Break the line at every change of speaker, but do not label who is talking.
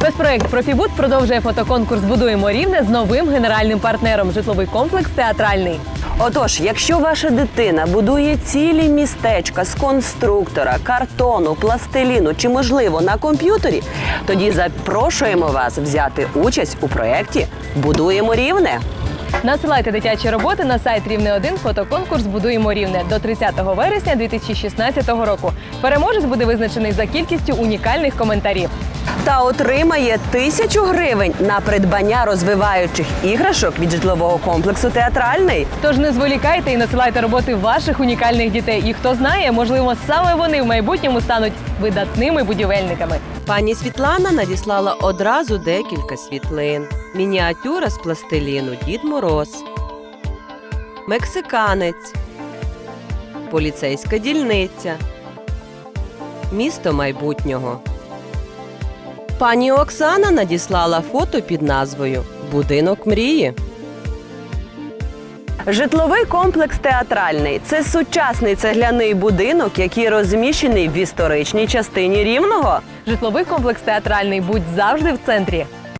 Спецпроект Профібуд продовжує фотоконкурс Будуємо рівне з новим генеральним партнером житловий комплекс театральний.
Отож, якщо ваша дитина будує цілі містечка з конструктора, картону, пластиліну чи, можливо, на комп'ютері, тоді запрошуємо вас взяти участь у проєкті Будуємо рівне.
Насилайте дитячі роботи на сайт Рівне 1 фотоконкурс Будуємо рівне до 30 вересня 2016 року. Переможець буде визначений за кількістю унікальних коментарів.
Та отримає тисячу гривень на придбання розвиваючих іграшок від житлового комплексу театральний.
Тож не зволікайте і насилайте роботи ваших унікальних дітей. І хто знає, можливо, саме вони в майбутньому стануть видатними будівельниками.
Пані Світлана надіслала одразу декілька світлин. Мініатюра з пластиліну Дід Мороз, Мексиканець, Поліцейська дільниця, Місто майбутнього. Пані Оксана надіслала фото під назвою Будинок мрії. Житловий комплекс театральний це сучасний цегляний будинок, який розміщений в історичній частині рівного.
Житловий комплекс театральний будь завжди в центрі.